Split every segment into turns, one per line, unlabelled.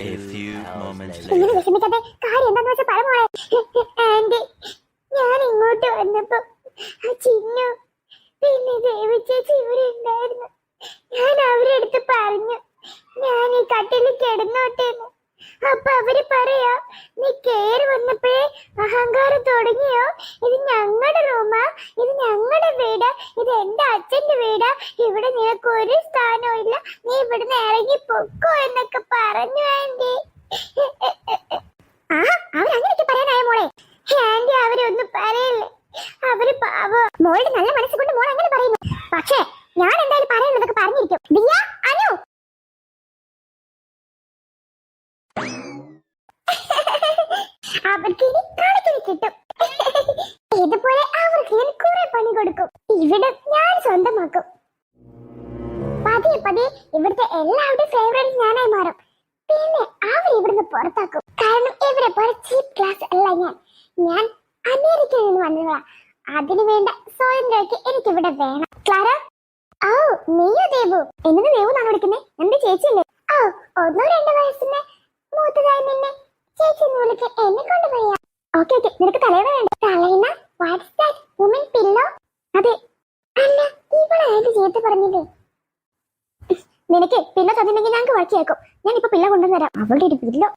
A few moments
ഇങ്ങനെ
later.
വിഷമിക്കാതെ കാര്യം എന്താന്ന് വെച്ചാൽ പറ മോളെ ആന്റി ഞാൻ ഇങ്ങോട്ട് വന്നപ്പോ ആ ചിന്നു പിന്നെ ദേവിച്ചേച്ചി ഇവിടെ ഉണ്ടായിരുന്നു. ഞാൻ അവരെടുത്ത് പറഞ്ഞു ഞാൻ ഈ കട്ടിൽ കിടന്നോട്ടേന്ന്. അപ്പൊ അവർ പറയാ നീ കേറി വന്നപ്പോഴേ അഹങ്കാരം തുടങ്ങിയോ? ഇത് ഞങ്ങളുടെ റൂമാ ഇത് ഞങ്ങളുടെ വീടാ ഇത് എന്റെ അച്ഛന്റെ വീടാ ഇവിടെ നിനക്ക് ഒരു സ്ഥാനവും ഇല്ല. നീ ഇവിടുന്ന് ഇറങ്ങി പൊക്കോ എന്നൊക്കെ പറഞ്ഞു ആന്റി ആ അവരങ്ങനെയൊക്കെ പറയാനായ മോളെ ആന്റി അവരൊന്നും പറയല്ലേ അവർ പാവ മോളുടെ നല്ല മനസ്സുകൊണ്ട് മോൾ അങ്ങനെ പറയുന്നു പക്ഷേ ഞാൻ എന്തായാലും പറയാനുള്ളതൊക്കെ പറഞ്ഞിരിക്കും ദിയ അനു അവർക്ക് ഇനി കണക്കിന് കിട്ടും. ഇതുപോലെ അവർക്ക് ഞാൻ കുറെ പണി കൊടുക്കും. ഇവിടെ ഞാൻ സ്വന്തമാക്കും. പതിയെ പതിയെ ഇവിടുത്തെ എല്ലാവരുടെയും ഫേവറേറ്റ് ഞാനായി മാറും. പിന്നെ അവർ ഇവിടുന്ന് പുറത്താക്കും. കാരണം ഇവരെ പോലെ ചീപ്പ് ക്ലാസ് അല്ല ഞാൻ. ഞാൻ അമേരിക്കയിൽ നിന്ന് വന്നതാ. അതിനു വേണ്ട സ്വാതന്ത്ര്യമൊക്കെ എനിക്ക് ഇവിടെ വേണം. ക്ലാര? ഓ നീയോ ദേവു? എന്നത് ദേവു എന്നാണ് വിളിക്കുന്നേ? എന്റെ ചേച്ചിയല്ലേ? ഓ ഒന്നോ രണ്ടോ വയസ്സിന് ചേച്ചി എന്ന് കൊണ്ട് വയ്യ ഓക്കെ ഓക്കെ നിനക്ക് തലവേദന വേണ്ട. തലയിണ വാട്സ് വുമൻ പില്ലോ അതെ. അല്ല ഇവളെ ആയിട്ട് ചേർത്ത് പറഞ്ഞില്ലേ നിനക്ക് പില്ലോ തന്നില്ലെങ്കിൽ ഞങ്ങൾക്ക് വഴക്കിയേക്കും ഞാൻ ഇപ്പൊ പിള്ള കൊണ്ടുവന്നരാം അവളുടെ ഒരു പില്ലോ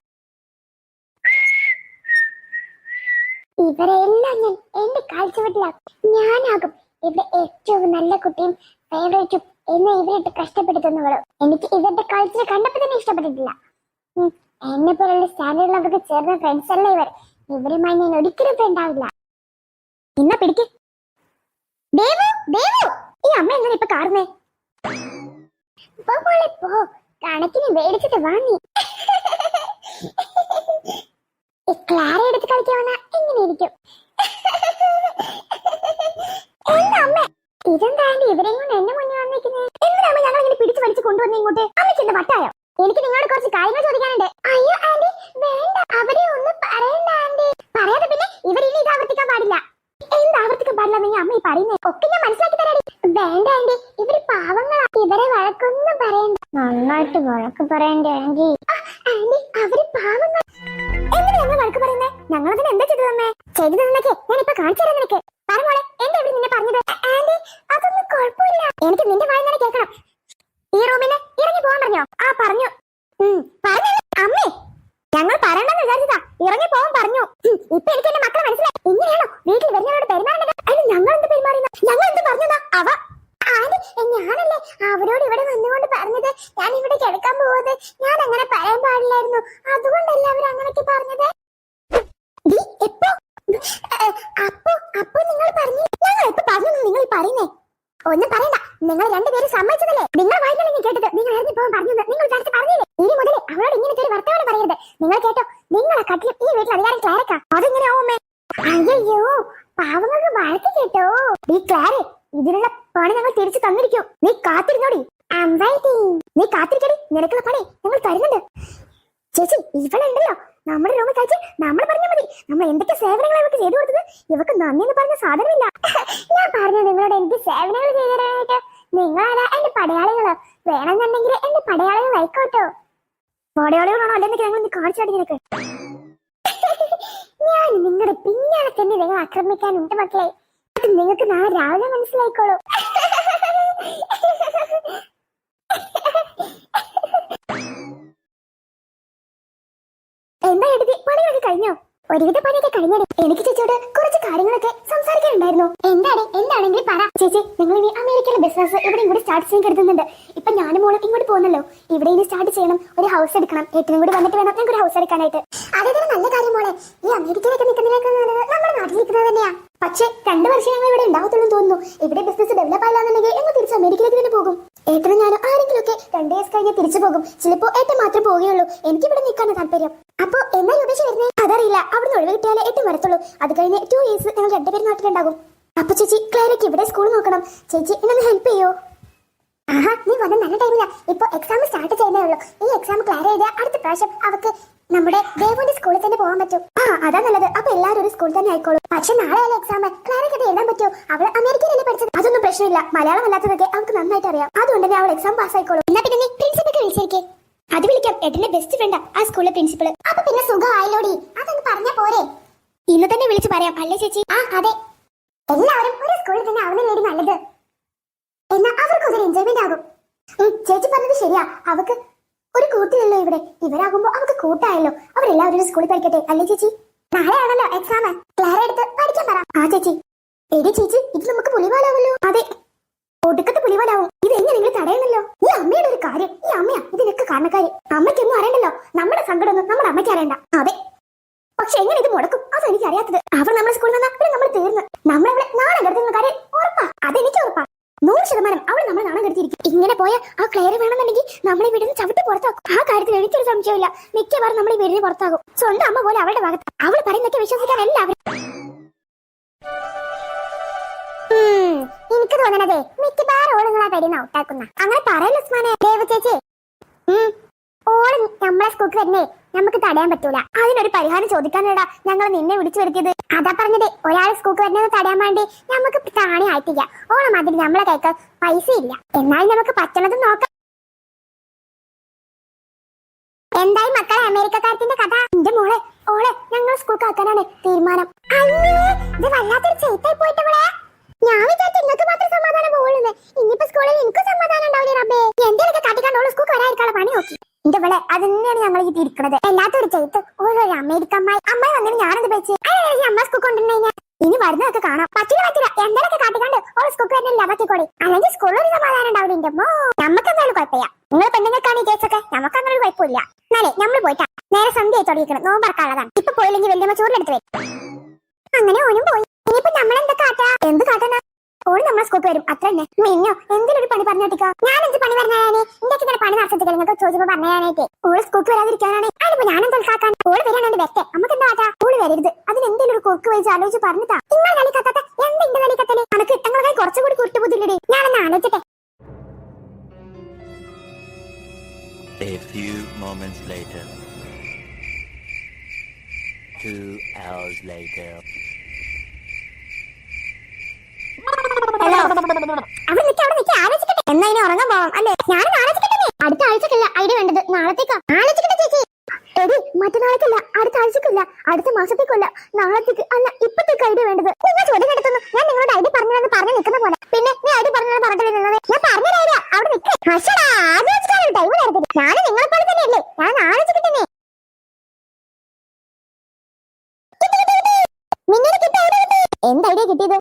ഇവരെല്ലാം ഞാൻ എന്റെ കാഴ്ചവട്ടിലാക്കും ഞാനാകും ഇവിടെ ഏറ്റവും നല്ല കുട്ടിയും ഫേവറേറ്റും എന്നെ ഇവരിട്ട് കഷ്ടപ്പെടുത്തുന്നവളും. എനിക്ക് ഇവരുടെ കാഴ്ച കണ്ടപ്പോ തന്നെ ഇഷ്ടപ്പെട്ടിട്ടില്ല. എന്നെ പോലുള്ള സ്റ്റാൻഡേർഡിലൊക്കെ ചേർന്ന ഫ്രണ്ട്സ് അല്ല ഇവർ? ഇവരുമായി ഞാൻ ഒരിക്കലും ഫ്രണ്ട് ആവില്ല. ഇന്ന പിടിക്ക്. ദേവു ദേവു ഈ അമ്മ എങ്ങനെ ഇപ്പൊ കാർന്നേ പോ മോളെ പോ. കണക്കിന് മേടിച്ചിട്ട് വാങ്ങി ഈ ക്ലാര എടുത്ത് കളിക്കാവുന്ന എങ്ങനെ ഇരിക്കും. എന്താ അമ്മ? ഇതെന്താ ഇവരെയും കൊണ്ട് എന്നെ മുന്നിൽ വന്നിരിക്കുന്നത് എന്തിനാ ഞങ്ങൾ ഇങ്ങനെ പിടിച്ചു വലിച്ചു കൊണ്ടുവന്ന അമ്മയ്ക്ക് വട്ടായോ എനിക്ക് നിങ്ങളോട് കുറച്ച് കാര്യങ്ങൾ ചോദിക്കാനുണ്ട് അയ്യോ ആന്റി വേണ്ട അവരെ ഒന്നും പറയണ്ട ആന്റി പറയാതെ പിന്നെ ഇവരിനി ഇത് ആവർത്തിക്കാൻ പാടില്ല എന്ത് ആവർത്തിക്കാൻ പാടില്ല നീ അമ്മ ഈ പറയുന്നേ ഒക്കെ ഞാൻ മനസ്സിലാക്കി തരാടി വേണ്ട ആന്റി ഇവർ പാവങ്ങളാ ഇവരെ വഴക്കൊന്നും പറയണ്ട നന്നായിട്ട് വഴക്ക് അവർ ഞങ്ങൾ വഴക്ക് പറയുന്നേ? ചെയ്തു ഞാൻ നിന്നെ അതൊന്നും എനിക്ക് നിന്റെ ഈ ഇറങ്ങി പറഞ്ഞോ? ആ പറഞ്ഞു. ഉം, പറഞ്ഞല്ലോ? അമ്മേ ഞങ്ങൾ വിചാരിച്ചതാ. ഇറങ്ങി പോവാൻ പറഞ്ഞു. ഇപ്പൊ എനിക്ക് എന്റെ മക്കളെ മനസ്സിലായി ഇങ്ങനെയാണോ വീട്ടിൽ വരുന്നവരോട് പെരുമാറേണ്ടത് അതിന് ഞങ്ങൾ എന്ത് പെരുമാറുന്ന ഞങ്ങൾ എന്ത് പറഞ്ഞതാ അവ ആന്റി ഞാനല്ലേ അവരോട് ഇവിടെ വന്നുകൊണ്ട് പറഞ്ഞത് ഞാൻ ഇവിടെ കിടക്കാൻ പോകുന്നത് ഞാൻ അങ്ങനെ പറയാൻ പാടില്ലായിരുന്നു അതുകൊണ്ടല്ലേ അവർ അങ്ങനെയൊക്കെ പറഞ്ഞത് ഡി, എപ്പോ ഏ, അപ്പോ അപ്പോ നിങ്ങൾ പറഞ്ഞു ഞങ്ങൾ എപ്പോ പറഞ്ഞു നിങ്ങൾ ഈ പറയുന്നേ ഒന്നും പറയണ്ട. നിങ്ങൾ രണ്ടുപേരും സമ്മതിച്ചതല്ലേ? നിങ്ങൾ വായിക്കണമെങ്കിൽ കേട്ടത്? നിങ്ങൾ ഇറങ്ങി പോകാൻ പറഞ്ഞു നിങ്ങൾ വിചാരിച്ച് പറഞ്ഞില്ലേ? ഇനി മുതൽ അവളോട് ഇങ്ങനത്തെ ഒരു വർത്തമാനം പറയരുത്. നിങ്ങൾ കേട്ടോ നിങ്ങളെ കട്ടിലും ഈ വീട്ടിൽ അധികാരം ക്ലാരക്കാ. അതെങ്ങനെയാവുമേ അയ്യോ പാവങ്ങൾക്ക് വഴക്ക് കേട്ടോ. ഈ ക്ലാരെ ഇതിനുള്ള പണി ഞങ്ങൾ തിരിച്ചു തന്നിരിക്കും. നീ കാത്തിരുന്നോടി. നീ കാത്തിരിക്കടി നിനക്കുള്ള പണി ഞങ്ങൾ തരുന്നുണ്ട്. ചേച്ചി ഇവളുണ്ടല്ലോ. നമ്മുടെ റൂമിൽ കഴിച്ച് നമ്മൾ പറഞ്ഞാൽ മതി. നമ്മൾ എന്തൊക്കെ സേവനങ്ങൾ ഇവർക്ക് ചെയ്തു കൊടുത്തത്? ഇവർക്ക് നന്ദി എന്ന് പറഞ്ഞ സാധനമില്ല. ഞാൻ പറഞ്ഞു നിങ്ങളോട് എനിക്ക് സേവനങ്ങൾ ചെയ്തു തരാനായിട്ട് നിങ്ങളാരാ? എന്റെ പടയാളികൾ. വേണമെന്നുണ്ടെങ്കിൽ എന്റെ പടയാളികൾ ആയിക്കോട്ടോ. പടയാളികളാണോ? അല്ലെങ്കിൽ ഞങ്ങൾ കാണിച്ചാടി നിനക്ക്. ഞാൻ നിങ്ങളുടെ പിന്നാലെ തന്നെ നിങ്ങൾ ആക്രമിക്കാൻ ഉണ്ട് മക്കളെ. നിങ്ങൾക്ക് നാളെ രാവിലെ മനസ്സിലായിക്കോളൂ. പണിയൊക്കെ കഴിഞ്ഞോ? ഒരുവിധ പണിയൊക്കെ കഴിഞ്ഞത് എനിക്ക് ചേച്ചിയോട് കുറച്ച് കാര്യങ്ങളൊക്കെ സംസാരിക്കാനുണ്ടായിരുന്നു. എന്താണ് എന്താണെങ്കിലും പറ. ചേച്ചി നിങ്ങൾ ഇനി അമേരിക്കയിലെ ബിസിനസ് ഇവിടെ കൂടി സ്റ്റാർട്ട് ചെയ്യാൻ കരുതുന്നുണ്ട്. ഇപ്പൊ ഞാനും മോളും ഇങ്ങോട്ട് പോകുന്നല്ലോ. ഇവിടെ ഇനി സ്റ്റാർട്ട് ചെയ്യണം. ഒരു ഹൗസ് എടുക്കണം. ഏറ്റവും കൂടി വന്നിട്ട് വേണം ഒരു ഹൗസ് എടുക്കാനായിട്ട്. അതൊരു നല്ല കാര്യം മോളെ. ഈ അമേരിക്കയിലൊക്കെ നിൽക്കുന്നതിനേക്കാൾ നല്ലത് നമ്മുടെ നാട്ടിൽ നിൽക്കുന്നത് തന്നെയാ. പക്ഷേ രണ്ടു വർഷം ഞങ്ങൾ ഇവിടെ ഉണ്ടാവത്തുള്ളൂ തോന്നുന്നു. ഇവിടെ ബിസിനസ് ഡെവലപ്പ് ആയില്ലാന്നുണ്ടെങ്കിൽ ഞങ്ങൾ തിരിച്ച് അമേരിക്കയിലേക്ക് തന്നെ പോകും. ഏട്ടനും ഞാനും ആരെങ്കിലും ഒക്കെ രണ്ടു ദിവസം കഴിഞ്ഞ് തിരിച്ചു പോകും. ചിലപ്പോ ഏട്ടൻ മാത്രം പോവുകയുള്ളൂ. എനിക്ക് ഇവിടെ നിൽക്കാനാണ് താല്പര്യം അപ്പൊ എന്നാ രൂപേഷ് വരുന്നേ അതറിയില്ല അവിടുന്ന് ഒഴിവ് കിട്ടിയാലേ എട്ടും വരത്തുള്ളൂ. അത് കഴിഞ്ഞ് ടു ഇയേഴ്സ് ഞങ്ങൾ രണ്ടുപേരും നാട്ടിലുണ്ടാകും. അപ്പൊ ചേച്ചി ക്ലാരയ്ക്ക് ഇവിടെ സ്കൂൾ നോക്കണം. ചേച്ചി എന്നെ ഹെൽപ്പ് ചെയ്യോ? ആഹാ നീ വന്ന നല്ല ടൈമില്ല ഇപ്പൊ എക്സാം സ്റ്റാർട്ട് ചെയ്യുന്നേ ഉള്ളൂ. ഈ എക്സാം ക്ലിയർ ചെയ്ത അടുത്ത പ്രാവശ്യം അവക്ക് നമ്മുടെ ദേവന്റെ സ്കൂളിൽ തന്നെ പോകാൻ പറ്റും. ആ അതാ നല്ലത്. അപ്പൊ എല്ലാവരും ഒരു സ്കൂളിൽ തന്നെ ആയിക്കോളും. പക്ഷെ നാളെയല്ലേ എക്സാം ക്ലാരയ്ക്ക് അത് എഴുതാൻ പറ്റുമോ? അവൾ അമേരിക്കയിലല്ലേ പഠിച്ചത്? അതൊന്നും പ്രശ്നമില്ല. മലയാളം അല്ലാത്തതൊക്കെ അവൾക്ക് നന്നായിട്ട് അറിയാം. അതുകൊണ്ട് തന്നെ അവൾ എക്സാം പാസ് ആയിക്കോളും. എന്നാ പിന്നെ നീ പ്രിൻസിപ്പൾക്ക് വിളിച്ചേക്കേ അത് വിളിക്കാം. ഏട്ടന്റെ ബെസ്റ്റ് ഫ്രണ്ടാ ആ സ്കൂളിലെ പ്രിൻസിപ്പൾ അപ്പൊ പിന്നെ സുഖമായല്ലോടി? അതൊന്ന് പറഞ്ഞ പോരെ. ഇന്ന് തന്നെ വിളിച്ചു പറയാം. അല്ലേ ചേച്ചി? ആ അതെ. എല്ലാവരും ഒരു സ്കൂളിൽ തന്നെ ആവുന്നതിനേടി നല്ലത്. എന്നാ അവർക്ക് ഒരു എൻജോയ്മെന്റ് ആകും. ചേച്ചി പറഞ്ഞത് ശരിയാ. അവക്ക് ഒരു കൂട്ടിലല്ലോ ഇവിടെ. ഇവരാകുമ്പോ അവർക്ക് കൂട്ടായല്ലോ. അവരെല്ലാവരും സ്കൂളിൽ പഠിക്കട്ടെ. അല്ലേ ചേച്ചി? നാളെ ആണല്ലോ എക്സാം ക്ലാര എടുത്ത് പഠിക്കാൻ പറ. ആ ചേച്ചി. എടി ചേച്ചി ഇത് നമുക്ക് പുലിവാലാവല്ലോ അതെ. ഒടുക്കത്തെ പുലിവാലാവും കാരണക്കാരി. അമ്മയ്ക്കൊന്നും അറിയണ്ടല്ലോ. നമ്മുടെ സങ്കടമൊന്നും നമ്മുടെ അമ്മയ്ക്ക് അറിയണ്ട. അതെ. പക്ഷെ എങ്ങനെ ഇത് മുടക്കും? അത് എനിക്ക് അറിയാത്തത് അവർ നമ്മുടെ സ്കൂളിൽ നിന്ന് പിന്നെ നമ്മൾ തീർന്നു. നമ്മളവിടെ നാളെ കെടുത്തുന്ന കാര്യം ഉറപ്പാ. അതെനിക്ക് ഉറപ്പാ. നൂറ് ശതമാനം അവൾ നമ്മൾ നാണം കെടുത്തിരിക്കും ഇങ്ങനെ പോയ ആ ക്ലെയർ വേണമെന്നുണ്ടെങ്കിൽ നമ്മളെ വീടിന് ചവിട്ട് പുറത്താക്കും. ആ കാര്യത്തിൽ എനിക്കൊരു സംശയമില്ല മിക്കവാറും നമ്മളെ വീടിന് പുറത്താകും. സ്വന്തം അമ്മ പോലെ അവളുടെ ഭാഗത്ത് അവൾ പറയുന്നൊക്കെ വിശ്വസിക്കാൻ എല്ലാവരും എനിക്ക് തോന്നണതേ മിക്കവാറും ഓൾ നിങ്ങളെ പേടിന്ന് ഔട്ടാക്കുന്ന. അങ്ങനെ പറയല്ലോ ദേവ ചേച്ചി. ഓൾ നമ്മളെ സ്കൂൾക്ക് വരുന്നേ നമുക്ക് തടയാൻ പറ്റൂല. അതിനൊരു പരിഹാരം ചോദിക്കാനടാ ഞങ്ങൾ നിന്നെ വിളിച്ചു വരുത്തിയത്. അതാ പറഞ്ഞത് ഒരാൾ സ്കൂൾക്ക് വരുന്നത് തടയാൻ വേണ്ടി നമുക്ക് താണി ആയിട്ടില്ല. ഓണം അതിന് നമ്മളെ കൈക്ക് പൈസ ഇല്ല എന്നാലും നമുക്ക് പറ്റണത് നോക്കാം. എന്തായി മക്കളെ അമേരിക്കക്കാരത്തിന്റെ കഥ? എന്റെ മോളെ ഓളെ ഞങ്ങൾ സ്കൂൾക്ക് ആക്കാനാണ് തീരുമാനം. സ്കൂൾ ഇനി വരുന്നതൊക്കെ കാണാം. പറ്റില്ല പറ്റില്ല. എന്തെങ്കിലുമൊക്കെ കാട്ടിക്കാണ്ട് ഓൾ സ്കൂൾക്ക് തന്നെ ലവത്തിക്കോടി അല്ലെങ്കിൽ സ്കൂളിൽ ഒരു സമാധാനം ഉണ്ടാവില്ല. നമുക്ക് എന്തായാലും കുഴപ്പമില്ല. നിങ്ങൾ പെണ്ണുങ്ങൾക്കാണ് ഈ കേസൊക്കെ നമുക്ക് അങ്ങനെ ഒരു കുഴപ്പമില്ല. എന്നാലേ നമ്മൾ പോയിട്ടാ. നേരെ സന്ധ്യ ആയി തുടങ്ങിക്കണം നോമ്പറക്കാനുള്ളതാണ് ഇപ്പൊ പോയില്ലെങ്കിൽ വലിയമ്മ ചോറിലെടുത്ത് വരും. അങ്ങനെ ഓനും പോയി. ഇനിയിപ്പോ നമ്മളെന്താ കാട്ടാ? എന്ത് കാട്ടാനാ? ഓൾ നമ്മളെ സ്കൂപ്പ് വരും. അത്ര തന്നെ. മിന്നോ എന്തിനൊരു പണി പറഞ്ഞോട്ടിക്കോ ഞാൻ എന്ത് പണി പറഞ്ഞാലേ എന്റെ പണി നടത്തിട്ട് നിങ്ങൾക്ക് ചോദിച്ചപ്പോ പറഞ്ഞാനായിട്ട്. All scoop വരാതിരിക്കാനാണ്. അതിപ്പോ ഞാനും എന്താ കാക്കാൻ ഓൾ വരാണ് എന്റെ ബെറ്റ് നമുക്ക് എന്താ കാട്ടാ ഓൾ വരരുത്. അതിന് എന്തെങ്കിലും ഒരു കൊക്ക് വെച്ച് ആലോചിച്ച് പറഞ്ഞിട്ടാ. നിങ്ങൾ കളി കത്താത്ത എന്താ കളി കത്തൽ അനക്ക് ഇട്ടങ്ങളെ കുറച്ചുകൂടി കുട്ടുബുദ്ധില്ലേ ഞാനൊന്ന് ആലോചിട്ടെ
A few moments later. Two hours later.
Hello നിൽക്കി അവിടെ നിൽക്കി ആലോചിക്കട്ടെ. എന്നാ ഇനി ഉറങ്ങാൻ പോവാം. അല്ലേ? ഞാൻ ആലോചിക്കട്ടെ. അടുത്ത ആഴ്ചക്കല്ല ഐഡിയ വേണ്ടത്? നാളത്തേക്കാ? ആലോചിക്കട്ടെ. മറ്റന്നാളേക്കല്ല അടുത്ത ആഴ്ചക്കല്ല അടുത്ത മാസത്തേക്കല്ല നാളത്തേക്ക് അല്ല ഇപ്പത്തേക്ക് ഐഡിയ വേണ്ടത്. നിങ്ങൾ ചോദ്യം കേട്ടുന്നു ഞാൻ നിങ്ങളുടെ ഐഡിയ പറഞ്ഞതെന്ന് പറഞ്ഞു നിൽക്കുന്ന പോലെ. പിന്നെ നീ ഐഡി പറഞ്ഞത് പറഞ്ഞിട്ട് ഞാൻ പറഞ്ഞ ഐഡിയ. അവിടെ നിൽക്കേ ഞാൻ നിങ്ങളെ പോലെ തന്നെയല്ലേ? ഞാൻ ആലോചിക്കട്ടെ എന്ത് ഐഡിയ കിട്ടിയത്?